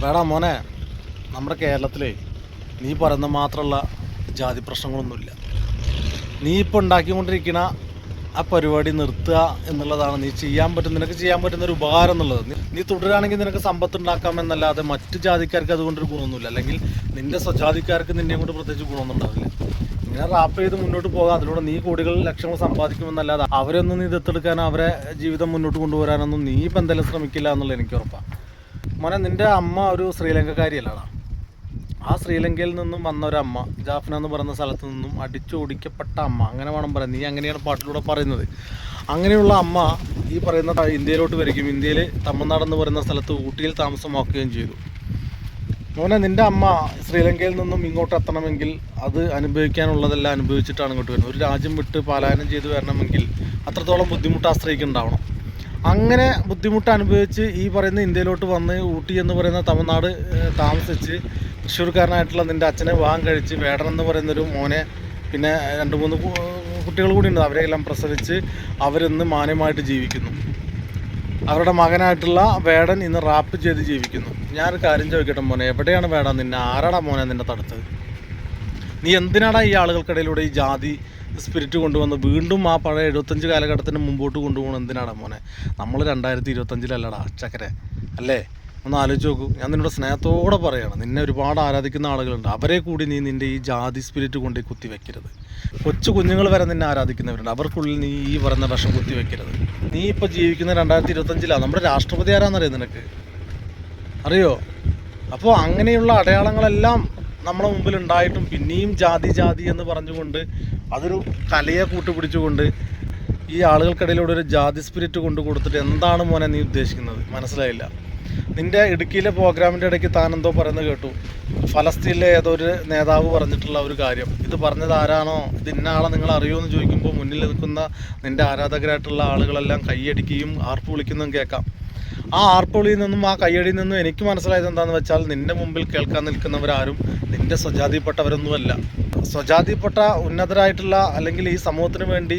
വേടാ മോനെ നമ്മുടെ കേരളത്തിലെ നീ പറയുന്ന മാത്രമുള്ള ജാതി പ്രശ്നങ്ങളൊന്നുമില്ല. നീ ഇപ്പോൾ ഉണ്ടാക്കിക്കൊണ്ടിരിക്കുന്ന ആ പരിപാടി നിർത്തുക എന്നുള്ളതാണ്. നീ ചെയ്യാൻ പറ്റും നിനക്ക് ചെയ്യാൻ പറ്റുന്ന ഒരു ഉപകാരം എന്നുള്ളത്. നീ- തുടരുകയാണെങ്കിൽ നിനക്ക് സമ്പത്ത് ഉണ്ടാക്കാം എന്നല്ലാതെ മറ്റ് ജാതിക്കാർക്ക് അതുകൊണ്ടൊരു ഗുണമൊന്നുമില്ല. അല്ലെങ്കിൽ നിന്റെ സ്വജാതിക്കാർക്ക് നിന്നെ കൊണ്ട് പ്രത്യേകിച്ച് ഗുണമൊന്നും ഉണ്ടാവില്ല. ഇങ്ങനെ റാപ്പ് ചെയ്ത് മുന്നോട്ട് പോകാം. അതിലൂടെ നീ കോടികൾ ലക്ഷങ്ങൾ സമ്പാദിക്കുമെന്നല്ലാതെ അവരൊന്നും നീ ദത്തെടുക്കാനോ അവരെ ജീവിതം മുന്നോട്ട് കൊണ്ടുവരാനൊന്നും നീ ഇപ്പം എന്തായാലും ശ്രമിക്കില്ല എന്നുള്ളത് എനിക്ക് ഉറപ്പാണ് മോനെ നിന്റെ അമ്മ ഒരു ശ്രീലങ്കക്കാരിയല്ലടാ ആ ശ്രീലങ്കയിൽ നിന്നും വന്ന ഒരു അമ്മ ജാഫ്ന എന്ന് പറയുന്ന സ്ഥലത്ത് നിന്നും അടിച്ചോടിക്കപ്പെട്ട അമ്മ. അങ്ങനെ വേണം പറയാൻ. നീ അങ്ങനെയാണ് പാട്ടിലൂടെ പറയുന്നത്. അങ്ങനെയുള്ള അമ്മ ഈ പറയുന്ന ഇന്ത്യയിലോട്ട് വരികയും ഇന്ത്യയിൽ തമിഴ്നാട് എന്ന് പറയുന്ന സ്ഥലത്ത് ഊട്ടിയിൽ താമസമാക്കുകയും ചെയ്തു. മോനെ നിന്റെ അമ്മ ശ്രീലങ്കയിൽ നിന്നും ഇങ്ങോട്ട് എത്തണമെങ്കിൽ അത് അനുഭവിക്കാനുള്ളതെല്ലാം അനുഭവിച്ചിട്ടാണ് ഇങ്ങോട്ട് വരുന്നത്. ഒരു രാജ്യം വിട്ട് പലായനം ചെയ്ത് വരണമെങ്കിൽ അത്രത്തോളം ബുദ്ധിമുട്ട് ആശ്രയിക്കുന്നുണ്ടാവണം. അങ്ങനെ ബുദ്ധിമുട്ട് അനുഭവിച്ച് ഈ പറയുന്ന ഇന്ത്യയിലോട്ട് വന്ന് ഊട്ടി എന്ന് പറയുന്ന തമിഴ്നാട് താമസിച്ച് തൃശ്ശൂർക്കാരനായിട്ടുള്ള നിന്റെ അച്ഛനെ വിവാഹം കഴിച്ച് വേടൻ എന്ന് പറയുന്നൊരു മോനെ പിന്നെ രണ്ട് മൂന്ന് കുട്ടികൾ കൂടി ഉണ്ട്. അവരെയെല്ലാം പ്രസവിച്ച് അവരിന്ന് മാന്യമായിട്ട് ജീവിക്കുന്നു. അവരുടെ മകനായിട്ടുള്ള വേടൻ ഇന്ന് റാപ്പ് ചെയ്ത് ജീവിക്കുന്നു. ഞാനൊരു കാര്യം ചോദിക്കട്ടെ മോനെ എവിടെയാണ് വേടൻ നിന്നെ? ആരാടാ മോനെ നിന്നെ തടുത്തത് നീ എന്തിനാടാ ഈ ആളുകൾക്കിടയിലൂടെ ഈ ജാതി സ്പിരിറ്റ് കൊണ്ടുവന്ന് വീണ്ടും ആ പഴയ എഴുപത്തഞ്ച് കാലഘട്ടത്തിന് മുമ്പോട്ട് കൊണ്ടുപോകണം എന്തിനാടാ മോനെ? നമ്മൾ രണ്ടായിരത്തി ഇരുപത്തഞ്ചിലല്ലടാ ചക്കരെ അല്ലേ? ഒന്ന് ആലോചിച്ച് നോക്കൂ. ഞാൻ നിന്നോട് സ്നേഹത്തോടെ പറയുകയാണ് നിന്നെ ഒരുപാട് ആരാധിക്കുന്ന ആളുകളുണ്ട്. അവരെ കൂടി നീ നിന്റെ ഈ ജാതി സ്പിരിറ്റ് കൊണ്ട് കുത്തി വെക്കരുത് കൊച്ചു കുഞ്ഞുങ്ങൾ വരെ നിന്നെ ആരാധിക്കുന്നവരുണ്ട്. അവർക്കുള്ളിൽ നീ ഈ പറയുന്ന വിഷം കുത്തി വെക്കരുത് നീ ഇപ്പോൾ ജീവിക്കുന്ന രണ്ടായിരത്തി ഇരുപത്തഞ്ചിലാണ് നമ്മുടെ രാഷ്ട്രപതി ആരാന്നറിയോ നിനക്ക്? അറിയോ? അപ്പോൾ അങ്ങനെയുള്ള അടയാളങ്ങളെല്ലാം നമ്മുടെ മുമ്പിൽ ഉണ്ടായിട്ടും പിന്നെയും ജാതി ജാതി എന്ന് പറഞ്ഞുകൊണ്ട് അതൊരു കലയെ കൂട്ടുപിടിച്ചുകൊണ്ട് ഈ ആളുകൾക്കിടയിലൂടെ ഒരു ജാതി സ്പിരിറ്റ് കൊണ്ട് കൊടുത്തിട്ട് എന്താണ് മോനെ നീ ഉദ്ദേശിക്കുന്നത്? മനസ്സിലായില്ല. നിന്റെ ഇടുക്കിയിലെ പ്രോഗ്രാമിന്റെ ഇടയ്ക്ക് താൻ എന്തോ പറയുന്നത് കേട്ടു. ഫലസ്തീനിലെ ഏതോ ഒരു നേതാവ് പറഞ്ഞിട്ടുള്ള ഒരു കാര്യം. ഇത് പറഞ്ഞത് ആരാണോ? ഇത് ഇന്ന ആളെ നിങ്ങൾ അറിയുമോ എന്ന് ചോദിക്കുമ്പോൾ മുന്നിൽ നിൽക്കുന്ന നിന്റെ ആരാധകരായിട്ടുള്ള ആളുകളെല്ലാം കൈയടിക്കുകയും ആർപ്പ് വിളിക്കുന്നതും കേൾക്കാം. ആ ആർപ്പൊളിയിൽ നിന്നും ആ കയ്യടിയിൽ നിന്നും എനിക്ക് മനസ്സിലായത് എന്താണെന്ന് വെച്ചാൽ നിന്റെ മുമ്പിൽ കേൾക്കാൻ നിൽക്കുന്നവരാരും നിന്റെ സ്വജാതിപ്പെട്ടവരൊന്നുമല്ല. സ്വജാതിപ്പെട്ട ഉന്നതരായിട്ടുള്ള അല്ലെങ്കിൽ ഈ സമൂഹത്തിന് വേണ്ടി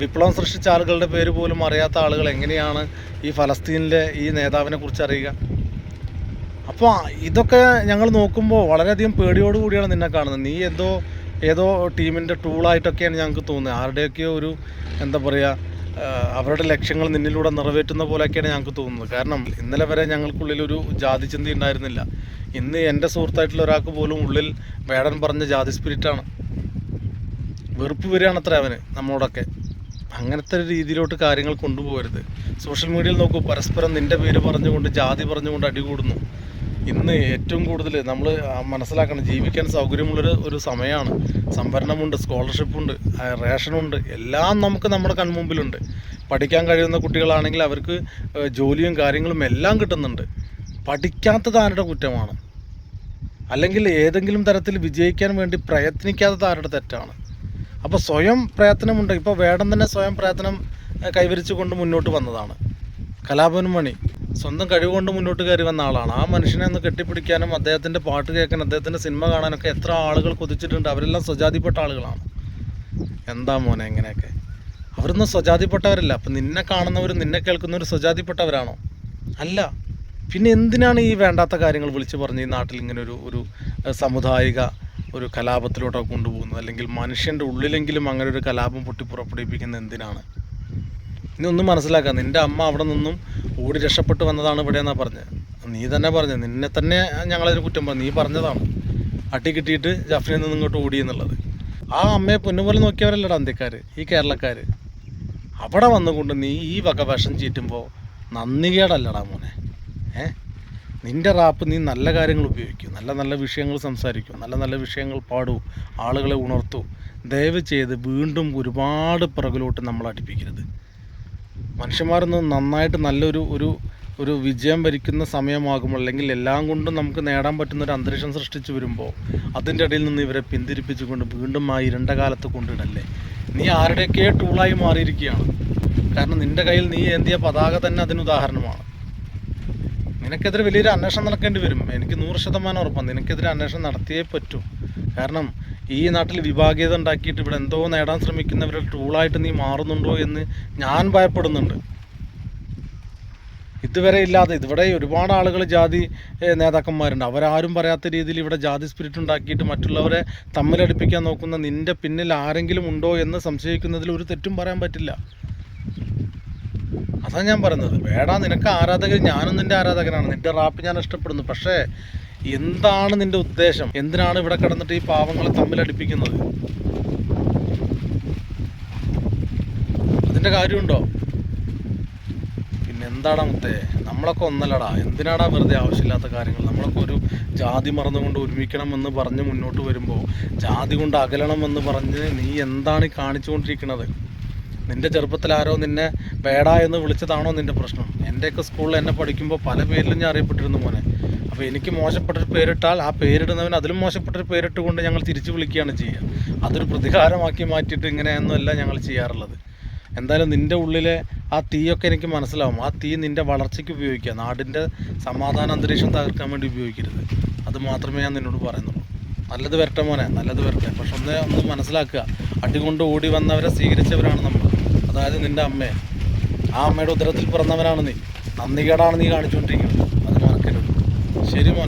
വിപ്ലവം സൃഷ്ടിച്ച ആളുകളുടെ പേര് പോലും അറിയാത്ത ആളുകൾ എങ്ങനെയാണ് ഈ ഫലസ്തീനിലെ ഈ നേതാവിനെ കുറിച്ച് അറിയുക? അപ്പോൾ ഇതൊക്കെ ഞങ്ങൾ നോക്കുമ്പോൾ വളരെയധികം പേടിയോട് കൂടിയാണ് നിന്നെ കാണുന്നത്. നീ എന്തോ ഏതോ ടീമിന്റെ ടൂളായിട്ടൊക്കെയാണ് ഞങ്ങൾക്ക് തോന്നുന്നത്. ആരുടെയൊക്കെയോ ഒരു എന്താ പറയുക അവരുടെ ലക്ഷ്യങ്ങൾ നിന്നിലൂടെ നിറവേറ്റുന്ന പോലെയൊക്കെയാണ് ഞങ്ങൾക്ക് തോന്നുന്നത്. കാരണം ഇന്നലെ വരെ ഞങ്ങൾക്കുള്ളിൽ ഒരു ജാതി ചിന്ത ഉണ്ടായിരുന്നില്ല. ഇന്ന് എന്റെ സുഹൃത്തായിട്ടുള്ള ഒരാൾക്ക് പോലും ഉള്ളിൽ വേടൻ പറഞ്ഞ ജാതി സ്പിരിറ്റാണ്. വെറുപ്പ് വരികയാണ് അത്ര അവന് നമ്മളോടൊക്കെ. അങ്ങനത്തെ ഒരു രീതിയിലോട്ട് കാര്യങ്ങൾ കൊണ്ടുപോകരുത്. സോഷ്യൽ മീഡിയയിൽ നോക്കൂ പരസ്പരം നിന്റെ പേര് പറഞ്ഞുകൊണ്ട് ജാതി പറഞ്ഞുകൊണ്ട് അടികൂടുന്നു. ഇന്ന് ഏറ്റവും കൂടുതൽ നമ്മൾ മനസ്സിലാക്കണം. ജീവിക്കാൻ സൗകര്യമുള്ളൊരു ഒരു സമയമാണ് സംവരണമുണ്ട് സ്കോളർഷിപ്പുണ്ട് റേഷനുണ്ട്. എല്ലാം നമുക്ക് നമ്മുടെ കൺമുമ്പിലുണ്ട്. പഠിക്കാൻ കഴിയുന്ന കുട്ടികളാണെങ്കിൽ അവർക്ക് ജോലിയും കാര്യങ്ങളും എല്ലാം കിട്ടുന്നുണ്ട്. പഠിക്കാത്തത് ആരുടെ കുറ്റമാണ്? അല്ലെങ്കിൽ ഏതെങ്കിലും തരത്തിൽ വിജയിക്കാൻ വേണ്ടി പ്രയത്നിക്കാത്തത് ആരുടെ തെറ്റാണ്? അപ്പോൾ സ്വയം പ്രയത്നമുണ്ട്. ഇപ്പോൾ വേടം തന്നെ സ്വയം പ്രയത്നം കൈവരിച്ചുകൊണ്ട് മുന്നോട്ട് വന്നതാണ്. കലാഭവൻ മണി. സ്വന്തം കഴിവുകൊണ്ട് മുന്നോട്ട് കയറി വന്ന ആളാണ്. ആ മനുഷ്യനെ ഒന്ന് കെട്ടിപ്പിടിക്കാനും അദ്ദേഹത്തിന്റെ പാട്ട് കേൾക്കാനും അദ്ദേഹത്തിന്റെ സിനിമ കാണാനൊക്കെ എത്ര ആളുകൾ കൊതിച്ചിട്ടുണ്ട്. അവരെല്ലാം സ്വജാതിപ്പെട്ട ആളുകളാണ്. എന്താ മോനെ എങ്ങനെയൊക്കെ അവരൊന്നും സ്വജാതിപ്പെട്ടവരല്ല. അപ്പം നിന്നെ കാണുന്നവരും നിന്നെ കേൾക്കുന്നവരും സ്വജാതിപ്പെട്ടവരാണോ? അല്ല. പിന്നെ എന്തിനാണ് ഈ വേണ്ടാത്ത കാര്യങ്ങൾ വിളിച്ചു പറഞ്ഞ് ഈ നാട്ടിൽ ഇങ്ങനെ ഒരു ഒരു സമുദായിക ഒരു കലാപത്തിലോട്ടൊക്കെ കൊണ്ടുപോകുന്നത്? അല്ലെങ്കിൽ മനുഷ്യന്റെ ഉള്ളിലെങ്കിലും അങ്ങനെ ഒരു കലാപം പൊട്ടി പുറപ്പെടുവിപ്പിക്കുന്നത് എന്തിനാണ്? ഇനി ഒന്നും മനസ്സിലാക്കുക നിന്റെ അമ്മ അവിടെ നിന്നും ഓടി രക്ഷപ്പെട്ട് വന്നതാണ് ഇവിടെ എന്നാണ് പറഞ്ഞത് നീ തന്നെ പറഞ്ഞു നിന്നെ തന്നെ ഞങ്ങളതിന് കുറ്റം പറഞ്ഞു നീ പറഞ്ഞതാണ്. അട്ടി കിട്ടിയിട്ട് ജഫ്രിയിൽ നിന്ന് ഇങ്ങോട്ട് ഓടി എന്നുള്ളത്. ആ അമ്മയെ പൊന്നുപോലെ നോക്കിയവരല്ലടാ അന്ത്യക്കാർ ഈ കേരളക്കാർ അവിടെ വന്നുകൊണ്ട് നീ ഈ വക വിഷം ചീറ്റുമ്പോൾ നന്ദികേടല്ലടാ മോനെ. ഏ? നിന്റെ റാപ്പ് നീ നല്ല കാര്യങ്ങൾ ഉപയോഗിക്കും നല്ല നല്ല വിഷയങ്ങൾ സംസാരിക്കും നല്ല നല്ല വിഷയങ്ങൾ പാടൂ ആളുകളെ ഉണർത്തൂ. ദയവ് ചെയ്ത് വീണ്ടും ഒരുപാട് പിറകിലോട്ട് നമ്മൾ അടുപ്പിക്കരുത്. മനുഷ്യന്മാരൊന്ന് നന്നായിട്ട് നല്ലൊരു ഒരു ഒരു വിജയം ഭരിക്കുന്ന സമയമാകുമ്പോൾ അല്ലെങ്കിൽ എല്ലാം കൊണ്ടും നമുക്ക് നേടാൻ പറ്റുന്ന ഒരു അന്തരീക്ഷം സൃഷ്ടിച്ചു വരുമ്പോൾ അതിന്റെ ഇടയിൽ നിന്ന് ഇവരെ പിന്തിരിപ്പിച്ചുകൊണ്ട് വീണ്ടും ആ ഇരുണ്ട കാലത്ത് കൊണ്ടിടല്ലേ? നീ ആരുടെയൊക്കെ ടൂളായി മാറിയിരിക്കുകയാണ്. കാരണം നിന്റെ കയ്യിൽ നീ എന്തിയ പതാക തന്നെ അതിന് ഉദാഹരണമാണ്. നിനക്കെതിരെ വലിയൊരു അന്വേഷണം നടക്കേണ്ടി വരും. എനിക്ക് നൂറ് ശതമാനം ഉറപ്പാണ്. നിനക്കെതിരെ അന്വേഷണം നടത്തിയേ പറ്റൂ. കാരണം ഈ നാട്ടിൽ വിഭാഗീയത ഉണ്ടാക്കിയിട്ട് ഇവിടെ എന്തോ നേടാൻ ശ്രമിക്കുന്നവരെ ടൂളായിട്ട് നീ മാറുന്നുണ്ടോ എന്ന് ഞാൻ ഭയപ്പെടുന്നുണ്ട്. ഇതുവരെ ഇല്ലാതെ ഇവിടെ ഒരുപാട് ആളുകൾ ജാതി നേതാക്കന്മാരുണ്ട്. അവരാരും പറയാത്ത രീതിയിൽ ഇവിടെ ജാതി സ്പിരിറ്റ് ഉണ്ടാക്കിയിട്ട് മറ്റുള്ളവരെ തമ്മിലടിപ്പിക്കാൻ നോക്കുന്ന നിന്റെ പിന്നിൽ ആരെങ്കിലും ഉണ്ടോ എന്ന് സംശയിക്കുന്നതിൽ ഒരു തെറ്റും പറയാൻ പറ്റില്ല. അതാണ് ഞാൻ പറയുന്നത് വേടാ നിനക്ക് ആരാധകർ ഞാനും നിന്റെ ആരാധകനാണ്. നിന്റെ റാപ്പ് ഞാൻ ഇഷ്ടപ്പെടുന്നു. പക്ഷേ എന്താണ് നിന്റെ ഉദ്ദേശം? എന്തിനാണ് ഇവിടെ കിടന്നിട്ട് ഈ പാവങ്ങളെ തമ്മിലടിപ്പിക്കുന്നത് അതിന്റെ കാര്യമുണ്ടോ? എന്താടാ മുത്തേ? നമ്മളൊക്കെ ഒന്നല്ലടാ. എന്തിനാടാ വെറുതെ ആവശ്യമില്ലാത്ത കാര്യങ്ങൾ? നമ്മളൊക്കെ ഒരു ജാതി മറന്നുകൊണ്ട് ഒരുമിക്കണം എന്ന് പറഞ്ഞ് മുന്നോട്ട് വരുമ്പോൾ ജാതി കൊണ്ട് അകലണം എന്ന് പറഞ്ഞ് നീ എന്താണ് കാണിച്ചുകൊണ്ടിരിക്കുന്നത്? നിന്റെ ചെറുപ്പത്തിൽ ആരോ നിന്നെ വേട എന്ന് വിളിച്ചതാണോ നിന്റെ പ്രശ്നം? എന്റെയൊക്കെ സ്കൂളിൽ എന്നെ പഠിക്കുമ്പോൾ പല പേരിലും ഞാൻ അറിയപ്പെട്ടിരുന്നു മോനെ. അപ്പോൾ എനിക്ക് മോശപ്പെട്ടൊരു പേരിട്ടാൽ ആ പേരിടുന്നവൻ അതിലും മോശപ്പെട്ടൊരു പേരിട്ടുകൊണ്ട് ഞങ്ങൾ തിരിച്ചു വിളിക്കുകയാണ് ചെയ്യുക അതൊരു പ്രതികാരമാക്കി മാറ്റിയിട്ട് ഇങ്ങനെയൊന്നുമല്ല ഞങ്ങൾ ചെയ്യാറുള്ളത്. എന്തായാലും നിന്റെ ഉള്ളിലെ ആ തീയൊക്കെ എനിക്ക് മനസ്സിലാവും. ആ തീ നിന്റെ വളർച്ചയ്ക്ക് ഉപയോഗിക്കുക. നാടിന്റെ സമാധാന അന്തരീക്ഷം തകർക്കാൻ വേണ്ടി ഉപയോഗിക്കരുത്. അത് മാത്രമേ ഞാൻ നിന്നോട് പറയുന്നുള്ളൂ. നല്ലത് വരട്ടെ മോനെ നല്ലത് വരട്ടെ. പക്ഷെ ഒന്ന് ഒന്ന് മനസ്സിലാക്കുക. അടികൊണ്ട് ഓടി വന്നവരെ സ്വീകരിച്ചവരാണ് നമ്മൾ അതായത് നിന്റെ അമ്മയെ ആ അമ്മയുടെ ഉദരത്തിൽ പിറന്നവനാണ് നീ. നന്ദികേടാണ് നീ കാണിച്ചുകൊണ്ടിരിക്കുന്നത്. അത് ശരി മോനെ.